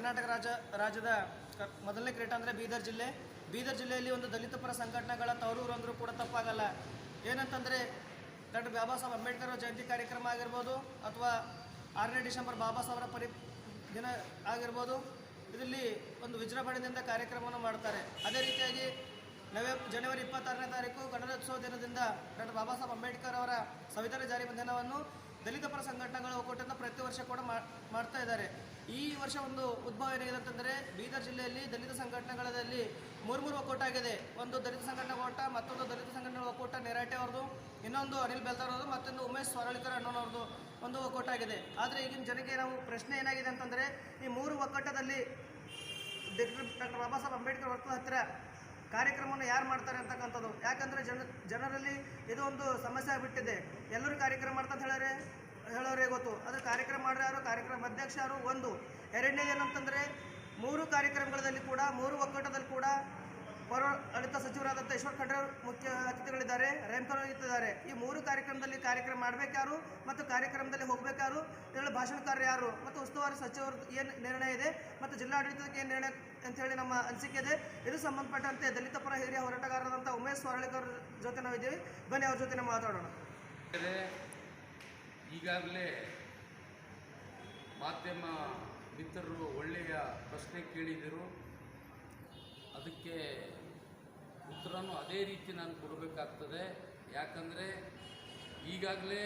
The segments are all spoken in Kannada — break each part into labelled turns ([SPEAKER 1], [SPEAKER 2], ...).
[SPEAKER 1] ಕರ್ನಾಟಕ ರಾಜ ರಾಜ್ಯದ ಮೊದಲನೇ ಕ್ರೀಟ ಅಂದರೆ ಬೀದರ್ ಜಿಲ್ಲೆ. ಬೀದರ್ ಜಿಲ್ಲೆಯಲ್ಲಿ ಒಂದು ದಲಿತ ಪರ ಸಂಘಟನೆಗಳ ತವರೂರು ಅಂದರೂ ಕೂಡ ತಪ್ಪಾಗಲ್ಲ. ಏನಂತಂದರೆ ಡಾಕ್ಟರ್ ಬಾಬಾ ಸಾಹೇಬ್ ಅಂಬೇಡ್ಕರ್ ಜಯಂತಿ ಕಾರ್ಯಕ್ರಮ ಆಗಿರ್ಬೋದು ಅಥವಾ ಆರನೇ ಡಿಸೆಂಬರ್ ಬಾಬಾ ಸಾಹೇಬರ ಪರಿ, ದಿನ ಆಗಿರ್ಬೋದು, ಇದರಲ್ಲಿ ಒಂದು ವಿಜೃಂಭಣೆಯಿಂದ ಕಾರ್ಯಕ್ರಮವನ್ನು ಮಾಡ್ತಾರೆ. ಅದೇ ರೀತಿಯಾಗಿ ನವೆ, ಜನವರಿ ಇಪ್ಪತ್ತಾರನೇ ತಾರೀಕು ಗಣರಾಜ್ಯೋತ್ಸವ ದಿನದಿಂದ ಡಾಕ್ಟರ್ ಬಾಬಾ ಸಾಹೇಬ್ ಅಂಬೇಡ್ಕರ್ ಅವರ ಸಂವಿಧಾನ ಜಾರಿ ದಿನವನ್ನು ದಲಿತ ಪರ ಸಂಘಟನೆಗಳ ಒಕ್ಕೂಟದಿಂದ ಪ್ರತಿ ವರ್ಷ ಕೂಡ ಮಾಡ್ತಾ ಇದ್ದಾರೆ. ಈ ವರ್ಷ ಒಂದು ಉದ್ಭವ ಏನಾಗಿದೆ ಅಂತಂದರೆ ಬೀದರ್ ಜಿಲ್ಲೆಯಲ್ಲಿ ದಲಿತ ಸಂಘಟನೆಗಳಲ್ಲಿ ಮೂರು ಮೂರು ಒಕ್ಕೂಟ ಆಗಿದೆ ಒಂದು ದಲಿತ ಸಂಘಟನೆ ಒಕ್ಕೂಟ, ಮತ್ತೊಂದು ದಲಿತ ಸಂಘಟನೆ ಒಕ್ಕೂಟ, ನೆರಾಟೆ ಅವ್ರದ್ದು, ಇನ್ನೊಂದು ಅನಿಲ್ ಬೆಲ್ದಾರ್ ಅವ್ರದ್ದು, ಮತ್ತೊಂದು ಉಮೇಶ್ ಸ್ವರಳಿಕರ್ ಅಣ್ಣನವ್ರದ್ದು ಒಂದು ಒಕ್ಕೂಟ ಆಗಿದೆ ಆದರೆ ಈಗಿನ ಜನಕ್ಕೆ ನಾವು ಪ್ರಶ್ನೆ ಏನಾಗಿದೆ ಅಂತಂದರೆ ಈ ಮೂರು ಒಕ್ಕೂಟದಲ್ಲಿ ಡಾಕ್ಟರ್ ಬಾಬಾ ಸಾಹೇಬ್ ಅಂಬೇಡ್ಕರ್ ಅವರ ಹತ್ತಿರ ಕಾರ್ಯಕ್ರಮವನ್ನು ಯಾರು ಮಾಡ್ತಾರೆ ಅಂತಕ್ಕಂಥದ್ದು. ಯಾಕಂದರೆ ಜನ, ಜನರಲ್ಲಿ ಇದು ಒಂದು ಸಮಸ್ಯೆ ಆಗಿಬಿಟ್ಟಿದೆ. ಎಲ್ಲರೂ ಕಾರ್ಯಕ್ರಮ ಮಾಡ್ತಾ ಅಂತ ಹೇಳಿದ್ರೆ ಹೇಳೋರೇ ಗೊತ್ತು. ಅದು ಕಾರ್ಯಕ್ರಮ ಮಾಡ್ರೆ ಯಾರು? ಕಾರ್ಯಕ್ರಮ ಅಧ್ಯಕ್ಷ ಯಾರು? ಒಂದು. ಎರಡನೇ ಏನಂತಂದರೆ, ಮೂರು ಕಾರ್ಯಕ್ರಮಗಳಲ್ಲಿ ಕೂಡ, ಮೂರು ಒಕ್ಕೂಟದಲ್ಲಿ ಕೂಡ ಪೌರ ಆಡಳಿತ ಸಚಿವರಾದಂಥ ಈಶ್ವರ್ ಖಂಡ್ರೆ ಮುಖ್ಯ ಅತಿಥಿಗಳಿದ್ದಾರೆ ರೇಮ್ಕರ್ ಇದ್ದಾರೆ. ಈ ಮೂರು ಕಾರ್ಯಕ್ರಮದಲ್ಲಿ ಕಾರ್ಯಕ್ರಮ ಮಾಡಬೇಕಾರು ಮತ್ತು ಕಾರ್ಯಕ್ರಮದಲ್ಲಿ ಹೋಗಬೇಕಾರು ಇದರಲ್ಲಿ ಭಾಷಣಕಾರ ಯಾರು? ಮತ್ತು ಉಸ್ತುವಾರಿ ಸಚಿವರು ಏನು ನಿರ್ಣಯ ಇದೆ? ಮತ್ತು ಜಿಲ್ಲಾಡಳಿತಕ್ಕೆ ಏನು ನಿರ್ಣಯ ಅಂತ ಹೇಳಿ ನಮ್ಮ ಅನಿಸಿಕೆ ಇದೆ. ಇದು ಸಂಬಂಧಪಟ್ಟಂತೆ ದಲಿತ ಪರ ಹಿರಿಯ ಹೋರಾಟಗಾರರಾದಂಥ ಉಮೇಶ್ ಸ್ವರಳಿಕರ್ ಜೊತೆ ನಾವಿದ್ದೀವಿ. ಬನ್ನಿ ಅವ್ರ ಜೊತೆ ನಾವು ಮಾತಾಡೋಣ.
[SPEAKER 2] ಈಗಾಗಲೇ ಮಾಧ್ಯಮ ಮಿತ್ರರು ಒಳ್ಳೆಯ ಪ್ರಶ್ನೆ ಕೇಳಿದರು. ಅದಕ್ಕೆ ಉತ್ತರನೂ ಅದೇ ರೀತಿ ನಾನು ಕೊಡಬೇಕಾಗ್ತದೆ. ಯಾಕಂದರೆ ಈಗಾಗಲೇ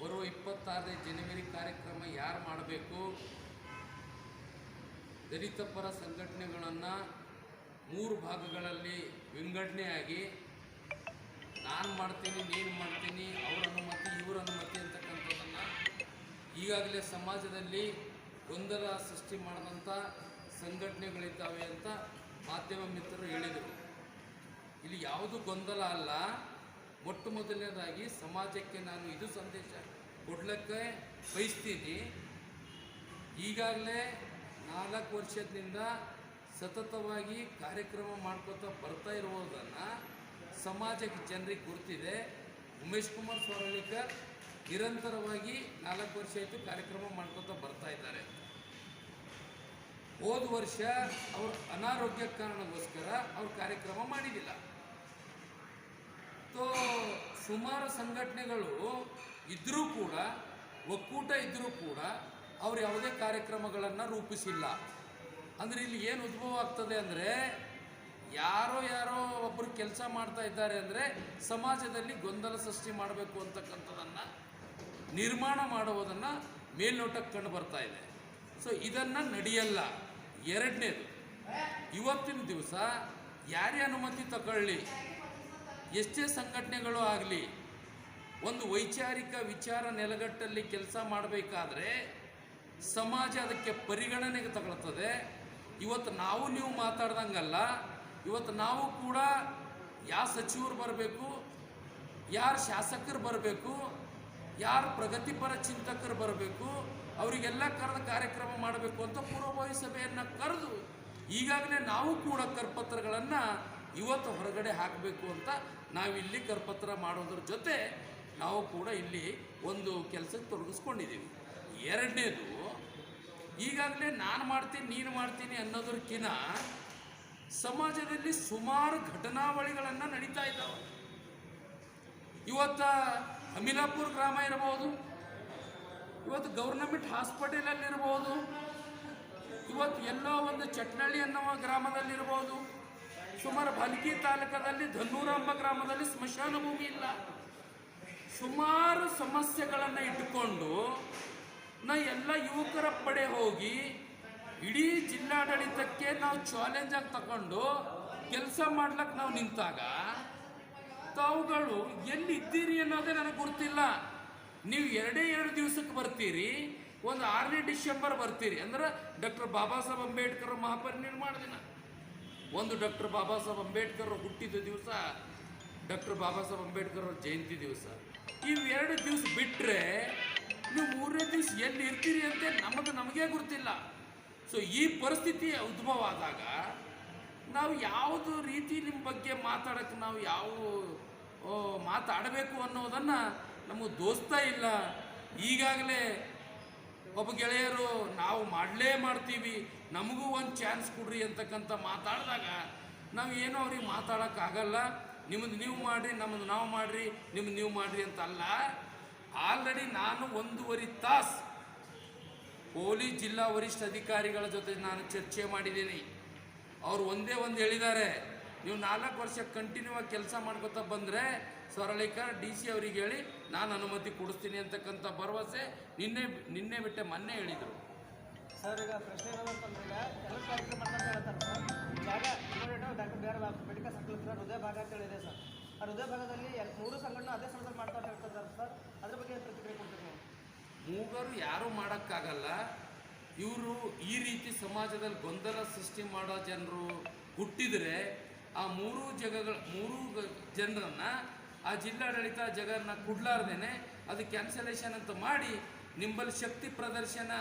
[SPEAKER 2] ಬರುವ ಇಪ್ಪತ್ತಾರನೇ ಜನವರಿ ಕಾರ್ಯಕ್ರಮ ಯಾರು ಮಾಡಬೇಕು? ದಲಿತ ಪರ ಸಂಘಟನೆಗಳನ್ನು ಮೂರು ಭಾಗಗಳಲ್ಲಿ ವಿಂಗಡಣೆಯಾಗಿ ನಾನು ಮಾಡ್ತೀನಿ, ನೀನು ಮಾಡ್ತೀನಿ, ಅವ್ರ ಅನುಮತಿ, ಇವ್ರ ಅನುಮತಿ ಅಂತಕ್ಕಂಥದ್ದನ್ನು ಈಗಾಗಲೇ ಸಮಾಜದಲ್ಲಿ ಗೊಂದಲ ಸೃಷ್ಟಿ ಮಾಡಿದಂಥ ಸಂಘಟನೆಗಳಿದ್ದಾವೆ ಅಂತ ಮಾಧ್ಯಮ ಮಿತ್ರರು ಹೇಳಿದರು. ಇಲ್ಲಿ ಯಾವುದು ಗೊಂದಲ ಅಲ್ಲ, ಮೊಟ್ಟ ಮೊದಲನೇದಾಗಿ ಸಮಾಜಕ್ಕೆ ನಾನು ಇದು ಸಂದೇಶ ಕೊಡ್ಲಿಕ್ಕೆ ಬಯಸ್ತೀನಿ. ಈಗಾಗಲೇ ನಾಲ್ಕು ವರ್ಷದಿಂದ ಸತತವಾಗಿ ಕಾರ್ಯಕ್ರಮ ಮಾಡ್ಕೋತಾ ಬರ್ತಾ ಇರುವುದನ್ನು ಸಮಾಜಕ್ಕೆ ಜನರಿಗೆ ಗುರುತಿದೆ. ಉಮೇಶ್ ಕುಮಾರ್ ಸ್ವರಳಿಕರ್ ನಿರಂತರವಾಗಿ ನಾಲ್ಕು ವರ್ಷ ಆಯಿತು ಕಾರ್ಯಕ್ರಮ ಮಾಡ್ಕೊತಾ ಬರ್ತಾ ಇದ್ದಾರೆ. ಹೋದ ವರ್ಷ ಅವ್ರ ಅನಾರೋಗ್ಯ ಕಾರಣಕ್ಕೋಸ್ಕರ ಅವರು ಕಾರ್ಯಕ್ರಮ ಮಾಡಿದಿಲ್ಲ. ಸೊ ಸುಮಾರು ಸಂಘಟನೆಗಳು ಇದ್ದರೂ ಕೂಡ, ಒಕ್ಕೂಟ ಇದ್ದರೂ ಕೂಡ ಅವ್ರು ಯಾವುದೇ ಕಾರ್ಯಕ್ರಮಗಳನ್ನು ರೂಪಿಸಿಲ್ಲ. ಅಂದರೆ ಇಲ್ಲಿ ಏನು ಉದ್ಭವ ಆಗ್ತದೆ ಅಂದರೆ ಯಾರೋ ಯಾರೋ ಒಬ್ಬರು ಕೆಲಸ ಮಾಡ್ತಾ ಇದ್ದಾರೆ ಅಂದರೆ ಸಮಾಜದಲ್ಲಿ ಗೊಂದಲ ಸೃಷ್ಟಿ ಮಾಡಬೇಕು ಅಂತಕ್ಕಂಥದ್ದನ್ನು ನಿರ್ಮಾಣ ಮಾಡುವುದನ್ನು ಮೇಲ್ನೋಟಕ್ಕೆ ಕಂಡು ಬರ್ತಾ ಇದೆ. ಸೊ ಇದನ್ನು ನಡೆಯಲ್ಲ. ಎರಡನೇದು, ಇವತ್ತಿನ ದಿವಸ ಯಾರೇ ಅನುಮತಿ ತಗೊಳ್ಳಿ, ಎಷ್ಟೇ ಸಂಘಟನೆಗಳು ಆಗಲಿ, ಒಂದು ವೈಚಾರಿಕ ವಿಚಾರ ನೆಲಗಟ್ಟಲ್ಲಿ ಕೆಲಸ ಮಾಡಬೇಕಾದ್ರೆ ಸಮಾಜ ಅದಕ್ಕೆ ಪರಿಗಣನೆಗೆ ತಗೊಳ್ತದೆ. ಇವತ್ತು ನಾವು ನೀವು ಮಾತಾಡ್ದಂಗಲ್ಲ ಇವತ್ತು ನಾವು ಕೂಡ ಯಾವ ಸಚಿವರು ಬರಬೇಕು, ಯಾರು ಶಾಸಕರು ಬರಬೇಕು, ಯಾರು ಪ್ರಗತಿಪರ ಚಿಂತಕರು ಬರಬೇಕು, ಅವರಿಗೆಲ್ಲ ಕರೆದ ಕಾರ್ಯಕ್ರಮ ಮಾಡಬೇಕು ಅಂತ ಪೂರ್ವಭಾವಿ ಸಭೆಯನ್ನು ಕರೆದು ಈಗಾಗಲೇ ನಾವು ಕೂಡ ಕರ್ಪತ್ರಗಳನ್ನು ಇವತ್ತು ಹೊರಗಡೆ ಹಾಕಬೇಕು ಅಂತ ನಾವಿಲ್ಲಿ ಕರಪತ್ರ ಮಾಡೋದ್ರ ಜೊತೆ ನಾವು ಕೂಡ ಇಲ್ಲಿ ಒಂದು ಕೆಲಸಕ್ಕೆ ತೊಡಗಿಸ್ಕೊಂಡಿದ್ದೀವಿ ಎರಡನೇದು, ಈಗಾಗಲೇ ನಾನು ಮಾಡ್ತೀನಿ, ನೀನು ಮಾಡ್ತೀನಿ ಅನ್ನೋದಕ್ಕಿಂತ ಸಮಾಜದಲ್ಲಿ ಸುಮಾರು ಘಟನಾವಳಿಗಳನ್ನು ನಡೀತಾ ಇದ್ದಾವೆ. ಇವತ್ತು ಅಮಿಲಾಪುರ ಗ್ರಾಮ ಇರಬಹುದು ಇವತ್ತು ಗೌರ್ನಮೆಂಟ್ ಹಾಸ್ಪಿಟಲಲ್ಲಿರ್ಬೋದು, ಇವತ್ತು ಎಲ್ಲೋ ಒಂದು ಚಟ್ನಳ್ಳಿ ಅನ್ನುವ ಗ್ರಾಮದಲ್ಲಿರ್ಬೋದು, ಸುಮಾರು ಬಲ್ಕಿ ತಾಲೂಕದಲ್ಲಿ ಧನ್ನೂರಾಂಬ ಗ್ರಾಮದಲ್ಲಿ ಸ್ಮಶಾನ ಭೂಮಿ ಇಲ್ಲ. ಸುಮಾರು ಸಮಸ್ಯೆಗಳನ್ನು ಇಟ್ಟುಕೊಂಡು ನಾ ಎಲ್ಲ ಯುವಕರ ಪಡೆ ಹೋಗಿ ಇಡೀ ಜಿಲ್ಲಾಡಳಿತಕ್ಕೆ ನಾವು ಚಾಲೆಂಜ್ ಆಗಿ ತಗೊಂಡು ಕೆಲಸ ಮಾಡ್ಲಕ್ಕೆ ನಾವು ನಿಂತಾಗ ತಾವುಗಳು ಎಲ್ಲಿ ಇದ್ದೀರಿ ಅನ್ನೋದೇ ನನಗೆ ಗೊತ್ತಿಲ್ಲ ನೀವು ಎರಡೇ ಎರಡು ದಿವಸಕ್ಕೆ ಬರ್ತೀರಿ, ಒಂದು ಆರನೇ ಡಿಸೆಂಬರ್ ಬರ್ತೀರಿ. ಅಂದ್ರೆ ಡಾಕ್ಟರ್ ಬಾಬಾ ಸಾಹೇಬ್ ಅಂಬೇಡ್ಕರ್ ಮಹಾಪರಿನಿರ್ಮಾಣ ದಿನ. ಒಂದು ಡಾಕ್ಟರ್ ಬಾಬಾ ಸಾಹೇಬ್ ಅಂಬೇಡ್ಕರ್ ಹುಟ್ಟಿದ ದಿವಸ, ಡಾಕ್ಟರ್ ಬಾಬಾ ಸಾಹೇಬ್ ಅಂಬೇಡ್ಕರ್ ಜಯಂತಿ ದಿವಸ. ಇವೆರಡು ಎರಡು ದಿವಸ ಬಿಟ್ಟರೆ ನೀವು ಮೂರನೇ ದಿವಸ ಎಲ್ಲಿ ಇರ್ತೀರಿ ಅಂತ ನಮಗೆ, ನಮಗೇ ಗೊತ್ತಿಲ್ಲ ಸೊ ಈ ಪರಿಸ್ಥಿತಿ ಉದ್ಭವ ಆದಾಗ ನಾವು ಯಾವುದು ರೀತಿ ನಿಮ್ಮ ಬಗ್ಗೆ ಮಾತಾಡೋಕ್ಕೆ ನಾವು ಯಾವ ಮಾತಾಡಬೇಕು ಅನ್ನೋದನ್ನು ನಮಗೆ ದೋಸ್ತ ಇಲ್ಲ. ಈಗಾಗಲೇ ಒಬ್ಬ ಗೆಳೆಯರು, ನಾವು ಮಾಡಲೇ ಮಾಡ್ತೀವಿ, ನಮಗೂ ಒಂದು ಚಾನ್ಸ್ ಕೊಡ್ರಿ ಅಂತಕ್ಕಂಥ ಮಾತಾಡಿದಾಗ ನಾವು ಏನೋ ಅವ್ರಿಗೆ ಮಾತಾಡೋಕ್ಕಾಗಲ್ಲ ನಿಮ್ಮದು ನೀವು ಮಾಡಿರಿ ನಮ್ಮದು ನಾವು ಮಾಡಿರಿ ನಿಮ್ಮದು ನೀವು ಮಾಡಿರಿ ಅಂತಲ್ಲ. ಆಲ್ರೆಡಿ ನಾನು ಒಂದೂವರೆ ತಾಸು ಪೊಲೀಸ್ ಜಿಲ್ಲಾ ವರಿಷ್ಠ ಅಧಿಕಾರಿಗಳ ಜೊತೆ ನಾನು ಚರ್ಚೆ ಮಾಡಿದ್ದೀನಿ. ಅವರು ಒಂದೇ ಒಂದು ಹೇಳಿದ್ದಾರೆ. ನೀವು ನಾಲ್ಕು ವರ್ಷ ಕಂಟಿನ್ಯೂ ಆಗಿ ಕೆಲಸ ಮಾಡ್ಕೊತಾ ಬಂದರೆ ಸರಳೀಕರಣ ಡಿ ಸಿ ಅವರಿಗೆ ಹೇಳಿ ನಾನು ಅನುಮತಿ ಕೊಡಿಸ್ತೀನಿ ಅಂತಕ್ಕಂಥ ಭರವಸೆ ನಿನ್ನೆ ನಿನ್ನೆ ಬಿಟ್ಟೆ ಮೊನ್ನೆ ಹೇಳಿದರು.
[SPEAKER 1] ಸರ್, ಈಗ ಪ್ರಶ್ನೆ ಹೃದಯ ಭಾಗ ಅಂತ ಹೇಳಿದೆ ಸರ್. ಹೃದಯ ಭಾಗದಲ್ಲಿ ಮೂರು ಸಂಘಟನೆ ಅದೇ ಸ್ಥಳದಲ್ಲಿ ಮಾಡ್ತಾ ಇರ್ತದೆ ಸರ್. ಅದ್ರ ಬಗ್ಗೆ
[SPEAKER 2] ಮೂಗರು ಯಾರೂ ಮಾಡೋಕ್ಕಾಗಲ್ಲ. ಇವರು ಈ ರೀತಿ ಸಮಾಜದಲ್ಲಿ ಗೊಂದಲ ಸೃಷ್ಟಿ ಮಾಡೋ ಜನರು ಹುಟ್ಟಿದರೆ ಆ ಮೂರು ಜಗಗಳ, ಮೂರು ಜನರನ್ನು, ಆ ಜಿಲ್ಲಾಡಳಿತ ಜಗನ್ನ ಕೊಡ್ಲಾರ್ದೇನೆ ಅದು ಕ್ಯಾನ್ಸಲೇಷನ್ ಅಂತ ಮಾಡಿ ನಿಂಬಲ್ಲಿ ಶಕ್ತಿ ಪ್ರದರ್ಶನ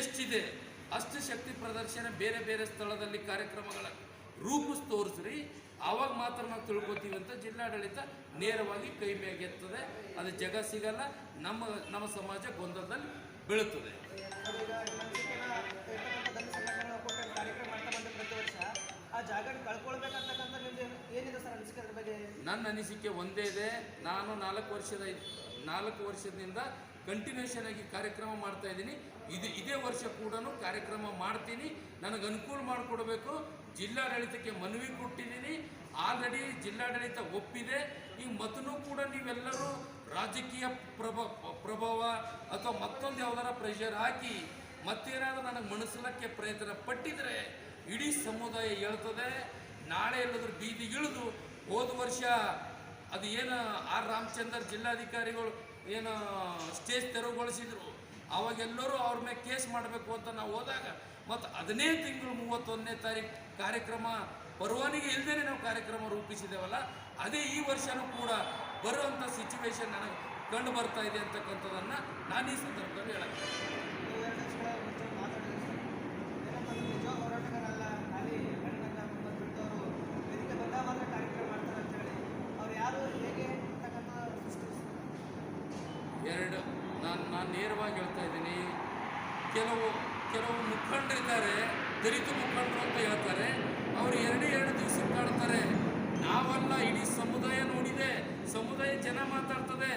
[SPEAKER 2] ಎಷ್ಟಿದೆ, ಅಷ್ಟು ಶಕ್ತಿ ಪ್ರದರ್ಶನ ಬೇರೆ ಬೇರೆ ಸ್ಥಳದಲ್ಲಿ ಕಾರ್ಯಕ್ರಮಗಳ ರೂಪಿಸಿ ತೋರಿಸ್ರಿ. ಆವಾಗ ಮಾತ್ರ ನಾವು ತಿಳ್ಕೊತೀವಿ ಅಂತ ಜಿಲ್ಲಾಡಳಿತ ನೇರವಾಗಿ ಕೈ ಮೇಗೆತ್ತದೆ ಅದು ಜಗ ಸಿಗಲ್ಲ. ನಮ್ಮ ನಮ್ಮ ಸಮಾಜ ಗೊಂದಲದಲ್ಲಿ ಬೀಳುತ್ತದೆ. ನನ್ನ ಅನಿಸಿಕೆ ಒಂದೇ ಇದೆ. ನಾನು ನಾಲ್ಕು ವರ್ಷದ ನಾಲ್ಕು ವರ್ಷದಿಂದ ಕಂಟಿನ್ಯೂಷನ್ ಆಗಿ ಕಾರ್ಯಕ್ರಮ ಮಾಡ್ತಾ ಇದ್ದೀನಿ. ಇದು, ಇದೇ ವರ್ಷ ಕೂಡ ಕಾರ್ಯಕ್ರಮ ಮಾಡ್ತೀನಿ. ನನಗೆ ಅನುಕೂಲ ಮಾಡಿಕೊಡ್ಬೇಕು. ಜಿಲ್ಲಾಡಳಿತಕ್ಕೆ ಮನವಿ ಕೊಟ್ಟಿದ್ದೀನಿ. ಆಲ್ರೆಡಿ ಜಿಲ್ಲಾಡಳಿತ ಒಪ್ಪಿದೆ. ಈಗ ಮತ್ತೂ ಕೂಡ ನೀವೆಲ್ಲರೂ ರಾಜಕೀಯ ಪ್ರಭ, ಪ್ರಭಾವ ಅಥವಾ ಮತ್ತೊಂದು ಯಾವ್ದಾರ ಪ್ರೆಷರ್ ಹಾಕಿ ಮತ್ತೇನಾದರೂ ನನಗೆ ಮಣಿಸ್ಲಿಕ್ಕೆ ಪ್ರಯತ್ನ ಪಟ್ಟಿದ್ರೆ ಇಡೀ ಸಮುದಾಯ ಹೇಳ್ತದೆ. ನಾಳೆ ಎಲ್ಲಾದ್ರೂ ಬೀದಿಗಿಳಿದು ಹೋದ ವರ್ಷ ಅದು ಏನು ಆರ್ ರಾಮಚಂದ್ರ ಜಿಲ್ಲಾಧಿಕಾರಿಗಳು ಏನು ಸ್ಟೇಜ್ ತೆರವುಗೊಳಿಸಿದ್ರು. ಅವಾಗೆಲ್ಲರೂ ಅವ್ರ ಮೇಲೆ ಕೇಸ್ ಮಾಡಬೇಕು ಅಂತ ನಾವು ಹೋದಾಗ ಮತ್ತು ಹದಿನೇ ತಿಂಗಳು ಮೂವತ್ತೊಂದನೇ ತಾರೀಕು ಕಾರ್ಯಕ್ರಮ ಪರವಾನಿಗೆ ಇಲ್ಲದೇ ನಾವು ಕಾರ್ಯಕ್ರಮ ರೂಪಿಸಿದ್ದೇವಲ್ಲ, ಅದೇ ಈ ವರ್ಷನೂ ಕೂಡ ಬರುವಂಥ ಸಿಚುವೇಶನ್ ನನಗೆ ಕಂಡು ಬರ್ತಾ ಇದೆ ಅಂತಕ್ಕಂಥದ್ದನ್ನು ನಾನು ಈ ಸಂದರ್ಭದಲ್ಲಿ ಹೇಳಕ್ಕೆ
[SPEAKER 1] ಎರಡು,
[SPEAKER 2] ನಾನು ನಾನು ನೇರವಾಗಿ ಹೇಳ್ತಾ ಇದ್ದೀನಿ, ಕೆಲವು ಕೆಲವು ಮುಖಂಡರಿದ್ದಾರೆ ದಲಿತ ಮುಖಂಡರು ಅಂತ ಹೇಳ್ತಾರೆ, ಅವರು ಎರಡೇ ಎರಡು ದಿವಸ ಕಾಡ್ತಾರೆ ನಾವಲ್ಲ ಇಡೀ ಸಮುದಾಯ ನೋಡಿದೆ, ಸಮುದಾಯ ಜನ ಮಾತಾಡ್ತದೆ.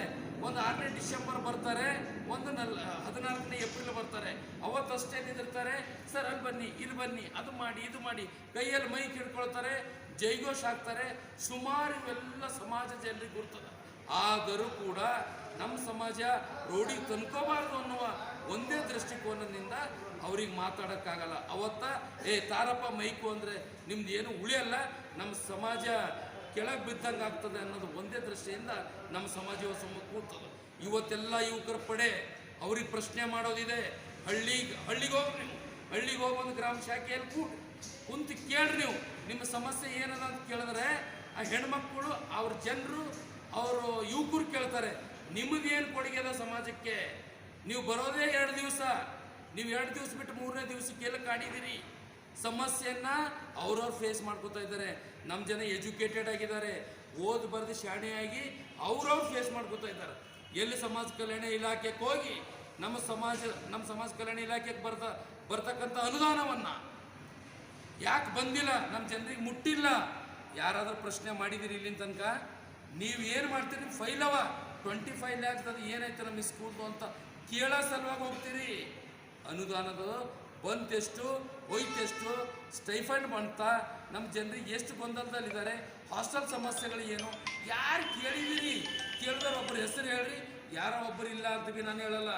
[SPEAKER 2] ಒಂದು ಆರನೇ ಡಿಸೆಂಬರ್ ಬರ್ತಾರೆ, ಒಂದು ನಲ್, ಹದಿನಾಲ್ಕನೇ ಏಪ್ರಿಲ್ ಬರ್ತಾರೆ. ಅವತ್ತಷ್ಟೇ ನಿಂದಿರ್ತಾರೆ, ಸರ್ ಅಲ್ಲಿ ಬನ್ನಿ ಇಲ್ಲಿ ಬನ್ನಿ, ಅದು ಮಾಡಿ, ಇದು ಮಾಡಿ. ಕೈಯಲ್ಲಿ ಮೈ ಹಿಡ್ಕೊಳ್ತಾರೆ ಜೈಘೋಷ್ ಹಾಕ್ತಾರೆ. ಸುಮಾರು ಇವೆಲ್ಲ ಸಮಾಜ ಜನರಿಗೆ ಗುರ್ತದೆ. ಆದರೂ ಕೂಡ ನಮ್ಮ ಸಮಾಜ ರೋಡಿಗೆ ತನ್ಕೋಬಾರ್ದು ಅನ್ನುವ ಒಂದೇ ದೃಷ್ಟಿಕೋನದಿಂದ ಅವ್ರಿಗೆ ಮಾತಾಡೋಕ್ಕಾಗಲ್ಲ. ಅವತ್ತ, ಏ, ತಾರಪ್ಪ, ಮೈಕು ಅಂದರೆ ನಿಮ್ದು ಏನು ಉಳಿಯಲ್ಲ ನಮ್ಮ ಸಮಾಜ ಕೆಳಗೆ ಬಿದ್ದಂಗೆ ಆಗ್ತದೆ ಅನ್ನೋದು ಒಂದೇ ದೃಷ್ಟಿಯಿಂದ ನಮ್ಮ ಸಮಾಜ ಸಮ ಕೂರ್ತದೆ ಇವತ್ತೆಲ್ಲ ಯುವಕರ ಪಡೆ, ಅವ್ರಿಗೆ ಪ್ರಶ್ನೆ ಮಾಡೋದಿದೆ ಹಳ್ಳಿಗೆ ಹಳ್ಳಿಗೆ ಹೋಗಿ ನೀವು, ಹಳ್ಳಿಗೆ ಒಂದು ಗ್ರಾಮ ಶಾಖೆಯಲ್ಲಿ ಕೂಡಿ ಕುಂತು ಕೇಳ್ರಿ ನೀವು, ನಿಮ್ಮ ಸಮಸ್ಯೆ ಏನದ ಅಂತ ಕೇಳಿದ್ರೆ ಆ ಹೆಣ್ಮಕ್ಳು, ಅವ್ರ ಜನರು, ಅವರು ಯುವಕರು ಕೇಳ್ತಾರೆ, ನಿಮಗೇನು ಕೊಡುಗೆ ಅದ ಸಮಾಜಕ್ಕೆ? ನೀವು ಬರೋದೇ ಎರಡು ದಿವಸ ನೀವು ಎರಡು ದಿವಸ ಬಿಟ್ಟು ಮೂರನೇ ದಿವಸಕ್ಕೆ ಎಲ್ಲ ಕಾಡಿದ್ದೀರಿ? ಸಮಸ್ಯೆಯನ್ನ ಅವ್ರವ್ರು ಫೇಸ್ ಮಾಡ್ಕೋತಾ ಇದ್ದಾರೆ. ನಮ್ಮ ಜನ ಎಜುಕೇಟೆಡ್ ಆಗಿದ್ದಾರೆ. ಓದ್ ಬರೆದು ಶಾಣೆಯಾಗಿ ಅವ್ರವ್ರು ಫೇಸ್ ಮಾಡ್ಕೋತಾ ಇದ್ದಾರೆ. ಎಲ್ಲಿ ಸಮಾಜ ಕಲ್ಯಾಣ ಇಲಾಖೆಗೆ ಹೋಗಿ ನಮ್ಮ ಸಮಾಜ ನಮ್ಮ ಸಮಾಜ ಕಲ್ಯಾಣ ಇಲಾಖೆಗೆ ಬರ್ತ ಬರ್ತಕ್ಕಂಥ ಅನುದಾನವನ್ನು ಯಾಕೆ ಬಂದಿಲ್ಲ? ನಮ್ಮ ಜನರಿಗೆ ಮುಟ್ಟಿಲ್ಲ? ಯಾರಾದರೂ ಪ್ರಶ್ನೆ ಮಾಡಿದ್ದೀರಿ ಇಲ್ಲಿನ ತನಕ? ನೀವು ಏನು ಮಾಡ್ತೀರಿ? ಫೈಲ್ ಅವ. ಟ್ವೆಂಟಿ ಫೈವ್ ಲ್ಯಾಕ್ಸ್ ಅದು ಏನಾಯ್ತು ನಮ್ಮ ಸ್ಕೂಲ್ದು ಅಂತ ಕೇಳೋ ಸಲುವಾಗಿ ಹೋಗ್ತೀರಿ. ಅನುದಾನದ ಬಂತೆಷ್ಟು ಹೋಯ್ತೆಷ್ಟು, ಸ್ಟೈಫಂಡ್ ಮಾಡ್ತಾ ನಮ್ಮ ಜನರಿಗೆ ಎಷ್ಟು ಗೊಂದಲದಲ್ಲಿದ್ದಾರೆ, ಹಾಸ್ಟೆಲ್ ಸಮಸ್ಯೆಗಳು ಏನು, ಯಾರು ಕೇಳಿದ್ದೀರಿ ಕೇಳಿದ್ರೆ ಒಬ್ಬರು ಹೆಸರು ಹೇಳ್ರಿ, ಯಾರೋ ಒಬ್ಬರು ಇಲ್ಲ ಅಂತ ಬಿ ನಾನು ಹೇಳಲ್ಲ,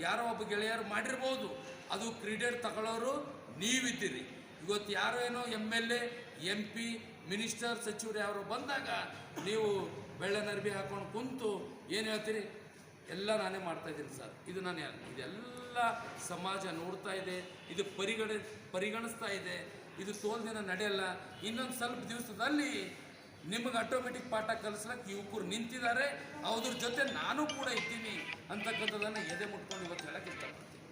[SPEAKER 2] ಯಾರೋ ಒಬ್ಬ ಗೆಳೆಯರು ಮಾಡಿರ್ಬೋದು, ಅದು ಕ್ರೆಡಿಟ್ ತಗೊಳ್ಳೋರು ನೀವಿದ್ದೀರಿ. ಇವತ್ತು ಯಾರೋ ಏನೋ M L A M P minister ಸಚಿವರು ಯಾರು ಬಂದಾಗ ನೀವು ಬೆಳ್ಳೆ ನರ್ಬಿ ಹಾಕೊಂಡು ಕುಂತು ಏನು ಹೇಳ್ತೀರಿ? ಎಲ್ಲ ನಾನೇ ಮಾಡ್ತಾ ಇದ್ದೀನಿ ಸರ್, ಇದು ನಾನು ಯಾ- ಸಮಾಜ ನೋಡ್ತಾ ಇದೆ ಇದು ಪರಿಗಣ ಪರಿಗಣಿಸ್ತಾ ಇದೆ ಇದು ತೋಲ್ ದಿನ ನಡೆಯಲ್ಲ. ಇನ್ನೊಂದು ಸ್ವಲ್ಪ ದಿವಸದಲ್ಲಿ ನಿಮಗೆ ಆಟೋಮೆಟಿಕ್ ಪಾಠ ಕಲಿಸ್ಲಕ್ಕೆ ಯುವಕರು ನಿಂತಿದ್ದಾರೆ. ಅವ್ರ ಜೊತೆ ನಾನು ಕೂಡ ಇದ್ದೀನಿ ಅಂತಕ್ಕಂಥದ್ದನ್ನು ಎದೆ ಮುಟ್ಕೊಂಡು ಇವತ್ತು ಹೇಳಕ್ಕೆ ಇಷ್ಟಪಡ್ತೀನಿ.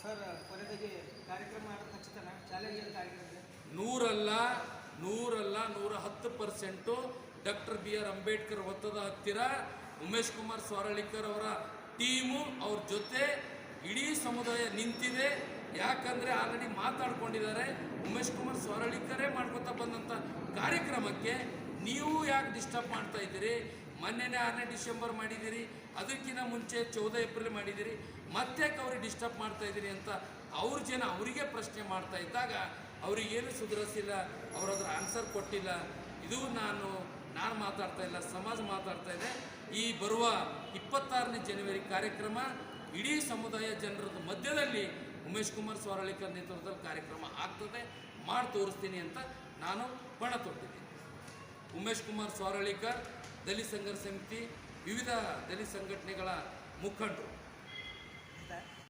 [SPEAKER 1] ಸರ್ ಕೊನೆಗೆ ಕಾರ್ಯಕ್ರಮ
[SPEAKER 2] ನೂರಲ್ಲ ನೂರಲ್ಲ ನೂರ ಹತ್ತು percent doctor B R Ambedkar ಒತ್ತದ ಹತ್ತಿರ ಉಮೇಶ್ ಕುಮಾರ್ ಸ್ವಾರಳಿಕರ್ ಅವರ ಟೀಮು ಅವ್ರ ಜೊತೆ ಇಡೀ ಸಮುದಾಯ ನಿಂತಿದೆ. ಯಾಕಂದರೆ ಆಲ್ರೆಡಿ ಮಾತಾಡ್ಕೊಂಡಿದ್ದಾರೆ. ಉಮೇಶ್ ಕುಮಾರ್ ಸ್ವರಳಿಕರೇ ಮಾಡ್ಕೊತಾ ಬಂದಂಥ ಕಾರ್ಯಕ್ರಮಕ್ಕೆ ನೀವು ಯಾಕೆ ಡಿಸ್ಟರ್ಬ್ ಮಾಡ್ತಾ ಇದ್ದೀರಿ? ಮೊನ್ನೆನೇ ಆರನೇ ಡಿಸೆಂಬರ್ ಮಾಡಿದ್ದೀರಿ. ಅದಕ್ಕಿಂತ ಮುಂಚೆ ಚೌದ ಏಪ್ರಿಲ್ ಮಾಡಿದ್ದೀರಿ. ಮತ್ತೆ ಅವ್ರಿಗೆ ಡಿಸ್ಟರ್ಬ್ ಮಾಡ್ತಾ ಇದ್ದೀರಿ ಅಂತ ಅವ್ರ ಜನ ಅವರಿಗೆ ಪ್ರಶ್ನೆ ಮಾಡ್ತಾ ಇದ್ದಾಗ ಅವ್ರಿಗೇನು ಸುಧಾರಿಸಿಲ್ಲ, ಅವ್ರ ಅದರ ಆನ್ಸರ್ ಕೊಟ್ಟಿಲ್ಲ. ಇದು ನಾನು ನಾನು ಮಾತಾಡ್ತಾ ಇಲ್ಲ, ಸಮಾಜ ಮಾತಾಡ್ತಾ ಇದೆ. ಈ ಬರುವ ಇಪ್ಪತ್ತಾರನೇ ಜನವರಿ ಕಾರ್ಯಕ್ರಮ ಇಡೀ ಸಮುದಾಯ ಜನರದ ಮಧ್ಯದಲ್ಲಿ ಉಮೇಶ್ ಕುಮಾರ್ ಸ್ವರಳಿಕರ್ ನೇತೃತ್ವದಲ್ಲಿ ಕಾರ್ಯಕ್ರಮ ಆಗ್ತದೆ, ಮಾಡಿ ತೋರಿಸ್ತೀನಿ ಅಂತ ನಾನು ಪಣ ತೊಟ್ಟಿದ್ದೀನಿ. ಉಮೇಶ್ ಕುಮಾರ್ ಸ್ವರಳಿಕರ್, ದಲಿತ ಸಂಘರ್ಷ ಸಮಿತಿ, ವಿವಿಧ ದಲಿತ ಸಂಘಟನೆಗಳ ಮುಖಂಡರು.